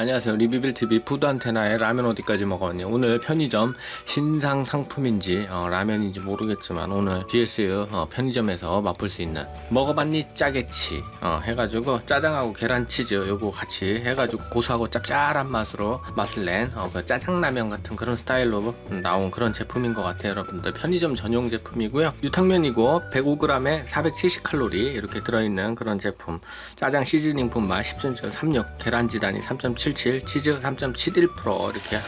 안녕하세요. 리뷰빌TV 푸드안테나의 라면 어디까지 먹었니? 오늘 편의점 신상 상품인지 어, 라면인지 모르겠지만 오늘 GS 어, 편의점에서 맛볼 수 있는 먹어봤니 짜게치 어, 해가지고 짜장하고 계란치즈 요거 같이 해가지고 고소하고 짭짤한 맛으로 맛을 낸 어, 그 짜장라면 같은 그런 스타일로 나온 그런 제품인 것 같아요 여러분들 편의점 전용 제품이고요 유탕면이고 105g에 470칼로리 이렇게 들어있는 그런 제품 짜장 시즈닝 분말 10.36 계란지단이 3.77 치즈 3.71% 이렇게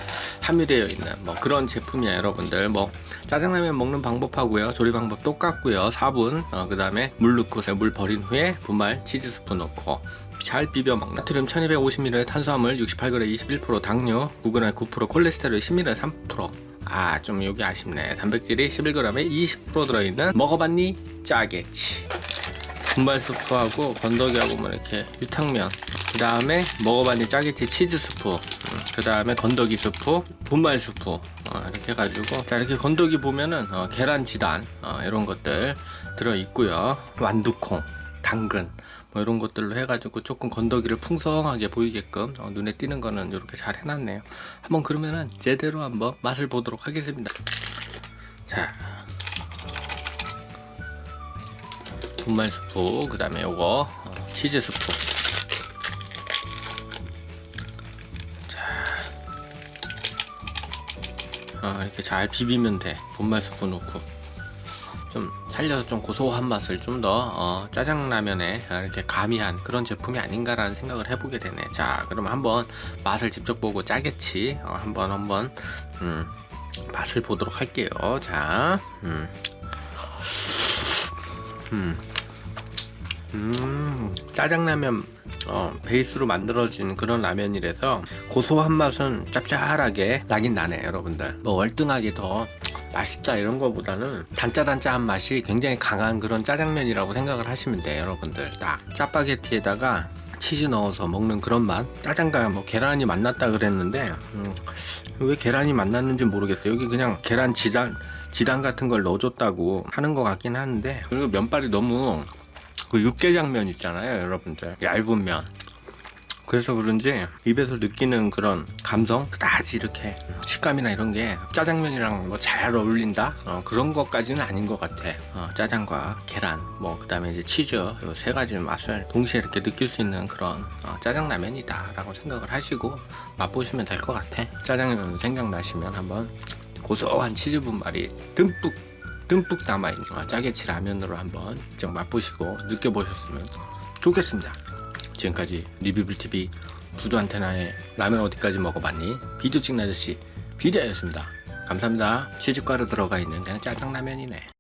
함유되어 있는 뭐 그런 제품이에요 여러분들 뭐 짜장라면 먹는 방법하고요 조리 방법 똑같고요 4분 어, 그 다음에 물 넣고 물 버린 후에 분말 치즈 스프 넣고 잘 비벼 먹는 나트륨 1250ml 탄수화물 68g 21% 당뇨 9g 9% 콜레스테롤 10ml 3% 아, 좀 여기 아쉽네. 단백질이 11g에 20% 들어있는 먹어봤니? 짜게치. 분말 스프하고 건더기하고 뭐 이렇게 유탕면. 그 다음에 먹어봤니? 짜게치 치즈 스프. 그 다음에 건더기 스프, 분말 스프. 어, 이렇게 해가지고. 자, 이렇게 건더기 보면은 어, 계란 지단. 어, 이런 것들 들어 있고요. 완두콩, 당근. 뭐 이런 것들로 해가지고 조금 건더기를 풍성하게 보이게끔 어, 눈에 띄는 거는 이렇게 잘 해놨네요. 한번 그러면은 제대로 한번 맛을 보도록 하겠습니다. 자, 분말 스프, 그 다음에 요거 어, 치즈 스프. 자, 어, 이렇게 잘 비비면 돼. 분말 스프 넣고. 좀 살려서 좀 고소한 맛을 좀더 어, 짜장라면에 이렇게 가미한 그런 제품이 아닌가라는 생각을 해보게 되네. 자, 그러면 한번 맛을 직접 보고 짜겠지. 어, 한번 한번 음, 맛을 보도록 할게요. 자, 음, 음, 음, 짜장라면 어, 베이스로 만들어진 그런 라면이라서 고소한 맛은 짭짤하게 나긴 나네, 여러분들. 뭐 월등하게 더 맛있자 이런 거보다는 단짜단짜한 맛이 굉장히 강한 그런 짜장면이라고 생각을 하시면 돼요 여러분들. 딱 짜파게티에다가 치즈 넣어서 먹는 그런 맛. 짜장과 뭐 계란이 만났다 그랬는데 음, 왜 계란이 만났는지 모르겠어요. 여기 그냥 계란 지단 지단 같은 걸 넣어줬다고 하는 것 같긴 하는데. 그리고 면발이 너무 그 육개장 면 있잖아요 여러분들. 얇은 면. 그래서 그런지 입에서 느끼는 그런 감성? 그다지 이렇게 식감이나 이런 게 짜장면이랑 뭐 잘 어울린다? 어, 그런 것까지는 아닌 것 같아. 어, 짜장과 계란 뭐 그다음에 이제 치즈 요 세 가지 맛을 동시에 이렇게 느낄 수 있는 그런 어, 짜장라면이다 라고 생각을 하시고 맛보시면 될 것 같아. 짜장면 생각나시면 한번 고소한 치즈 분말이 듬뿍 듬뿍 남아있는 어, 짜게치 라면으로 한번 좀 맛보시고 느껴보셨으면 좋겠습니다 지금까지 리뷰블TV 두두 안테나의 라면 어디까지 먹어봤니? 비디오 찍는 아저씨 비디오였습니다. 감사합니다. 치즈가루 들어가 있는 그냥 짜장라면이네.